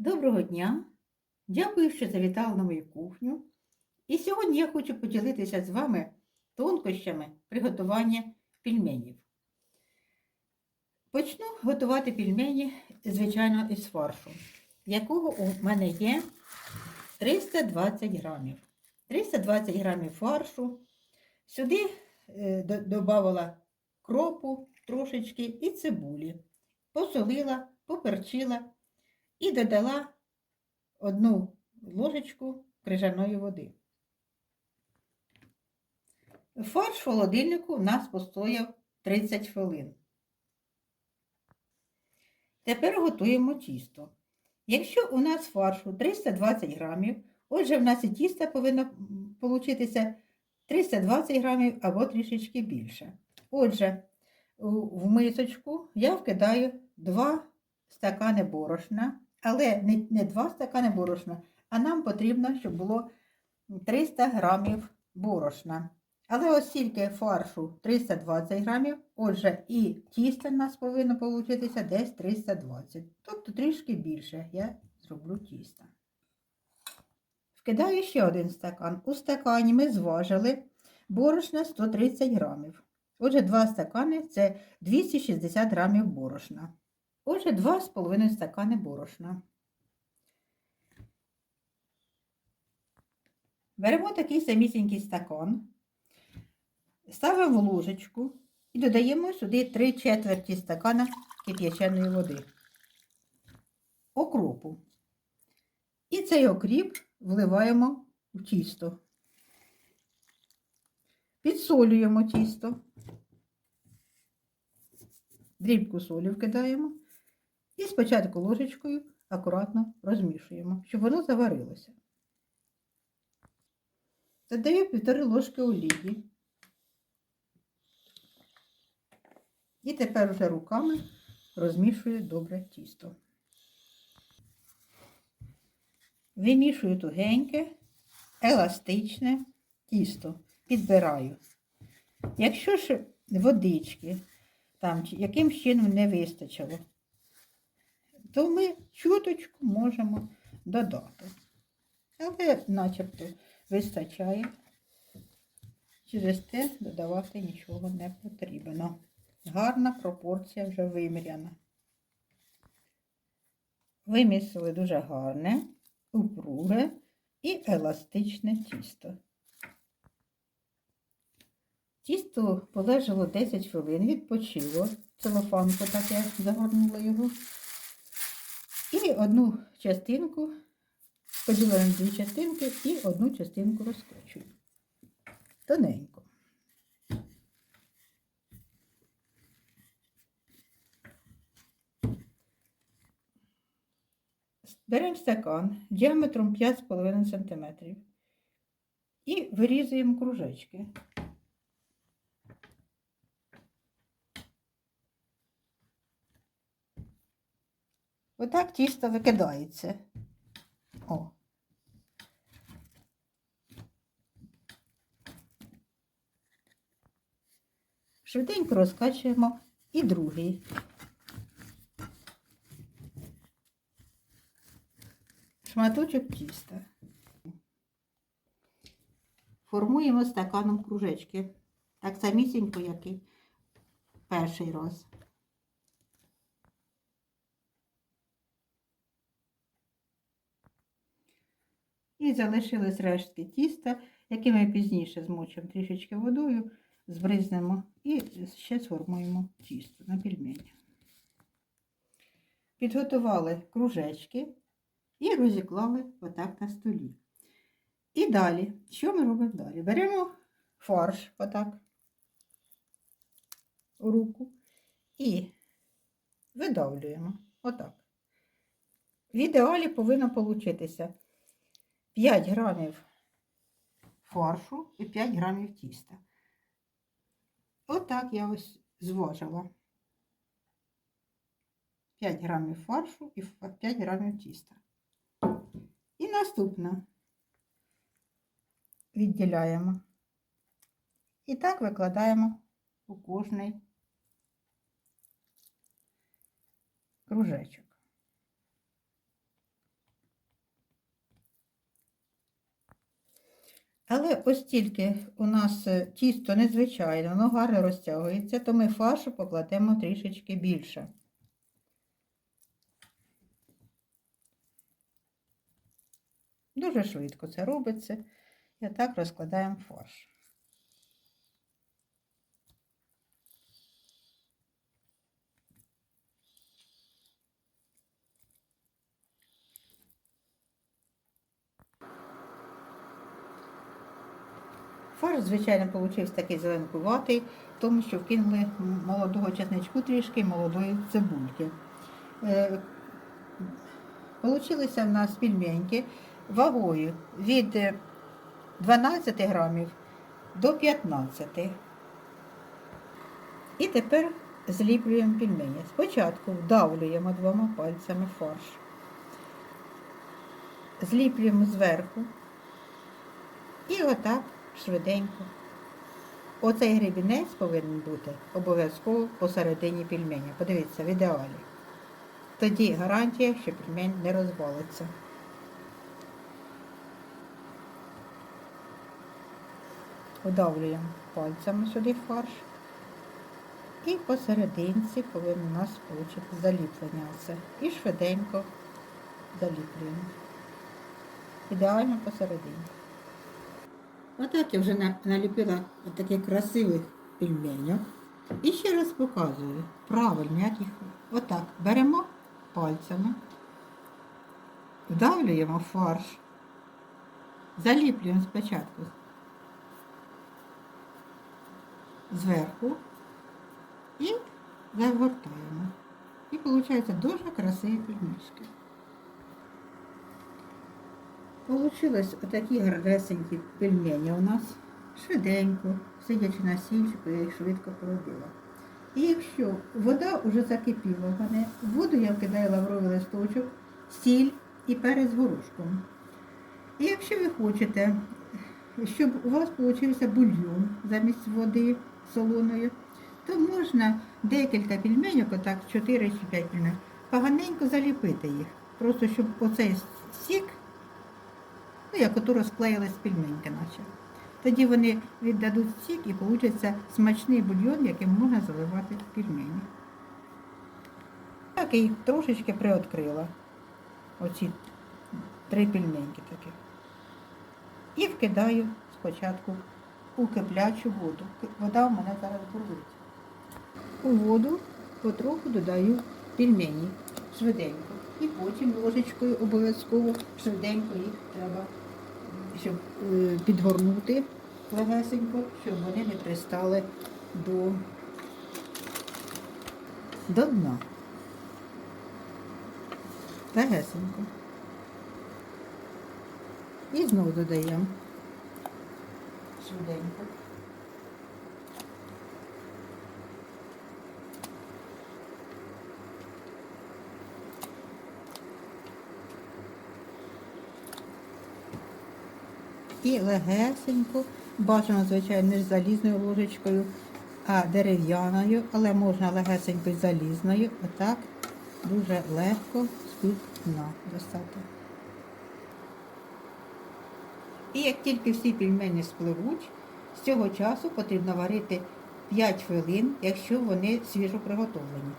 Доброго дня! Дякую, що завітали на мою кухню. І сьогодні я хочу поділитися з вами тонкощами приготування пельменів. Почну готувати пельмені, звичайно, із фаршу, якого у мене є 320 грамів. 320 грамів фаршу. Сюди е, додавала кропу трошечки і цибулі. Посолила, поперчила і додала одну ложечку крижаної води. Фарш в холодильнику у нас постояв 30 хвилин. Тепер готуємо тісто. Якщо у нас фаршу 320 грамів, отже, в нас і тісто повинно получитися 320 грамів або трішечки більше. Отже, в мисочку я вкидаю 2 стакани борошна, але не, не 2 стакани борошна, а нам потрібно, щоб було 300 грамів борошна. Але оскільки фаршу 320 грамів, отже, і тісто в нас повинно получитися десь 320. Тобто трішки більше я зроблю тіста. Вкидаю ще один стакан. У стакані ми зважили борошна 130 грамів. Отже, 2 стакани це 260 грамів борошна. Отже, 2,5 стакани борошна. Беремо такий самісінький стакан, ставимо в ложечку і додаємо сюди 3 четверті стакана кип'яченої води. Окропу. І цей окріп вливаємо в тісто. Підсолюємо тісто. Дрібку солі вкидаємо. І спочатку ложечкою акуратно розмішуємо, щоб воно заварилося. Додаю півтори ложки олії. І тепер вже руками розмішую добре тісто. Вимішую тугеньке, еластичне тісто. Підбираю. Якщо ж водички там яким чином не вистачило, то ми чуточку можемо додати. Але начебто вистачає. Через те додавати нічого не потрібно. Гарна пропорція вже виміряна. Вимісили дуже гарне, упруге і еластичне тісто. Тісто полежало 10 хвилин, відпочило. Целофанку так я загорнула його. І одну частинку поділила на дві частинки і одну частинку розкочую. Тоненько. Беремо стакан діаметром 5,5 см і вирізуємо кружечки. Отак тісто викидається. О. Швиденько розкачуємо і другий. Шматочок тіста. Формуємо стаканом кружечки. Так самісінько, як і перший раз. І залишились рештки тіста, які ми пізніше змочимо трішечки водою, збризнемо і ще сформуємо тісто на пельмені. Підготували кружечки і розіклали отак на столі. І далі, що ми робимо далі? Беремо фарш отак у руку і видавлюємо отак. В ідеалі повинно получитися 5 грамів фаршу і 5 грамів тіста. Отак я ось зважила. 5 грамів фаршу і 5 грамів тіста. І наступне відділяємо. І так викладаємо у кожний кружечок. Але оскільки у нас е, тісто незвичайне, воно гарно розтягується, то ми фаршу покладемо трішечки більше. Дуже швидко це робиться. І так розкладаємо фарш. Фарш, звичайно, получився такий зеленкуватий, тому що вкинули молодого чесничку трішки молодої цибульки. Е, Получилися в нас пельменьки вагою від е, 12 грамів до 15. І тепер зліплюємо пельмені. Спочатку вдавлюємо двома пальцями фарш. Зліплюємо зверху. І отак швиденько. Оцей гребінець повинен бути обов'язково посередині пельменя. Подивіться, в ідеалі. Тоді гарантія, що пельмень не розвалиться. Вдавлюємо пальцями сюди фарш. І посерединці повинно у нас вийти заліплення. Це. І швиденько заліплюємо. Ідеально посередині. Отак я вже наліпила таких красивих пельменів. І ще раз показую. Правильно, як їх. Отак. Беремо пальцями, вдавлюємо фарш, заліплюємо спочатку зверху і загортаємо. І виходить дуже красиві пельмешки. Получилось отакі гарнесенькі пельмені у нас. Швиденько, сидячи на сільчику, я їх швидко поробила. І якщо вода вже закипіла мене, воду я вкидаю лавровий листочок, сіль і перець горошком. І якщо ви хочете, щоб у вас вийшов бульйон замість води солоної, то можна декілька пельменів, отак 4 чи 5 пельменів, поганенько заліпити їх. Просто щоб оцей сік, ну як ото розклеїлись пельменьки наче. Тоді вони віддадуть сік і вийде смачний бульйон, яким можна заливати пельмені. Так, їх трошечки приоткрила. Оці три пельменьки такі. І вкидаю спочатку у киплячу воду. Вода у мене зараз бурлить. У воду потроху додаю пельмені швиденько. І потім ложечкою обов'язково швиденько їх треба, щоб е, підгорнути легесенько, щоб вони не пристали до, до дна. Легесенько. І знову додаємо швиденько. І легесенько, бажано, звичайно, не залізною ложечкою, а дерев'яною, але можна легесенько залізною. Отак дуже легко з-під дна достати. І як тільки всі пельмені спливуть, з цього часу потрібно варити 5 хвилин, якщо вони свіжо приготовлені.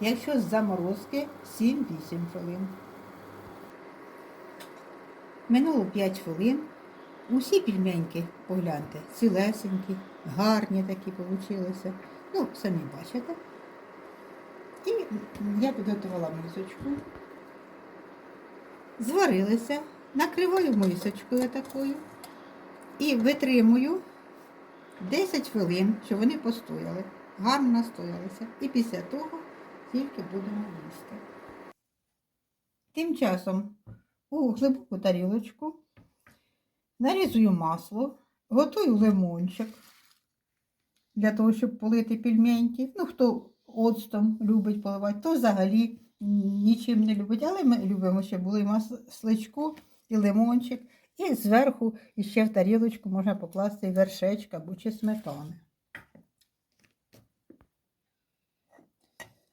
Якщо з заморозки 7-8 хвилин. Минуло 5 хвилин. Усі пельменьки, погляньте, цілесенькі, гарні такі получилися. Ну, самі бачите. І я підготувала мисочку. Зварилися, накриваю мисочкою такою і витримую 10 хвилин, щоб вони постояли. Гарно настоялися. І після того тільки будемо їсти. Тим часом у глибоку тарілочку нарізую масло, готую лимончик для того, щоб полити пельменьки. Ну, хто оцтом любить поливати, то взагалі нічим не любить. Але ми любимо, щоб були масличко і лимончик. І зверху іще в тарілочку можна покласти вершечок або чи сметани.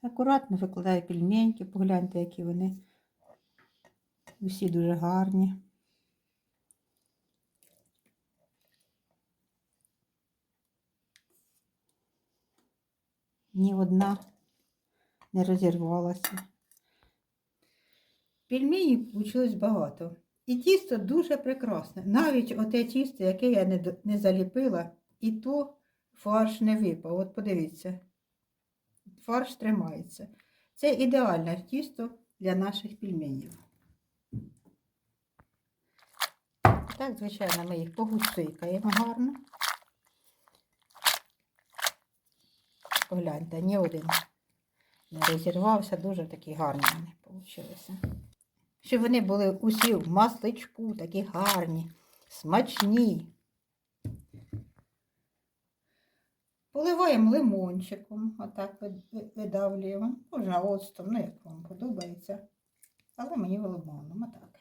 Акуратно викладаю пельменьки, погляньте, які вони усі дуже гарні. Ні одна не розірвалася. Пельменів вийшло багато. І тісто дуже прекрасне. Навіть оте тісто, яке я не, не заліпила, і то фарш не випав. От подивіться, фарш тримається. Це ідеальне тісто для наших пельменів. Так, звичайно, ми їх погустикаємо гарно. Погляньте, ні один не розірвався, дуже такі гарні вони вийшли. Щоб вони були усі в масличку, такі гарні, смачні. Поливаємо лимончиком, отак ви- ви- видавлюємо. Можна оцтом, ну як вам подобається. Але мені лимоном, отак.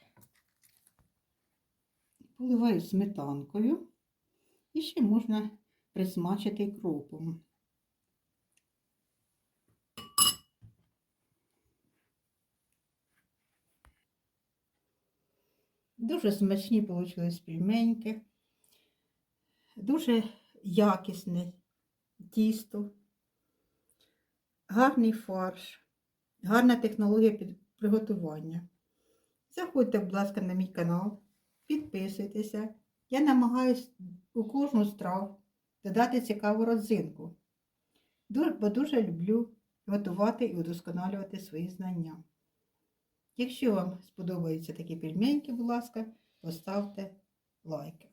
Поливаю сметанкою. І ще можна присмачити кропом. Дуже смачні вийшли пельменьки. Дуже якісне тісто, гарний фарш, гарна технологія приготування. Заходьте, будь ласка, на мій канал, підписуйтеся. Я намагаюсь у кожну страву додати цікаву родзинку, бо дуже люблю готувати і удосконалювати свої знання. Якщо вам сподобаються такі пельменьки, будь ласка, поставте лайки.